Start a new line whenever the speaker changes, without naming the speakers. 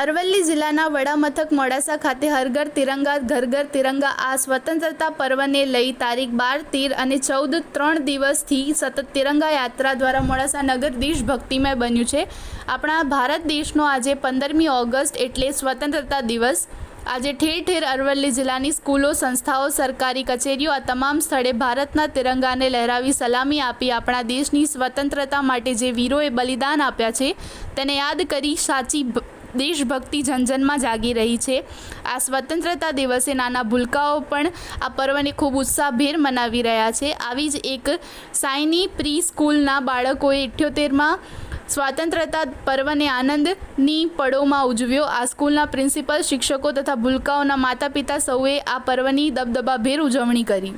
અરવલ્લી જિલ્લાના વડામથક મોડાસા ખાતે હરઘર તિરંગા, ઘર ઘર તિરંગા આ સ્વતંત્રતા પર્વને લઈ તારીખ બાર, તેર અને ચૌદ ત્રણ દિવસથી સતત તિરંગા યાત્રા દ્વારા મોડાસા નગર દેશ ભક્તિમય બન્યું છે. આપણા ભારત દેશનો આજે પંદરમી ઓગસ્ટ એટલે સ્વતંત્રતા દિવસ. આજે ઠેર ઠેર અરવલ્લી જિલ્લાની સ્કૂલો, સંસ્થાઓ, સરકારી કચેરીઓ આ તમામ સ્થળે ભારતના તિરંગાને લહેરાવી સલામી આપી આપણા દેશની સ્વતંત્રતા માટે જે વીરોએ બલિદાન આપ્યા છે, તેને યાદ કરી સાચી દેશભક્તિ જનજનમાં જાગી રહી છે. આ સ્વતંત્રતા દિવસે નાના ભૂલકાઓ પણ આ પર્વને ખૂબ ઉત્સાહભેર મનાવી રહ્યા છે. આવી જ એક સાયની પ્રી સ્કૂલના બાળકોએ ઇઠ્યોતેરમાં સ્વાતંત્રતા પર્વને આનંદની પળોમાં ઉજવ્યો. આ સ્કૂલના પ્રિન્સિપલ, શિક્ષકો તથા ભૂલકાઓના માતા પિતા સૌએ આ પર્વની દબદબાભેર ઉજવણી કરી.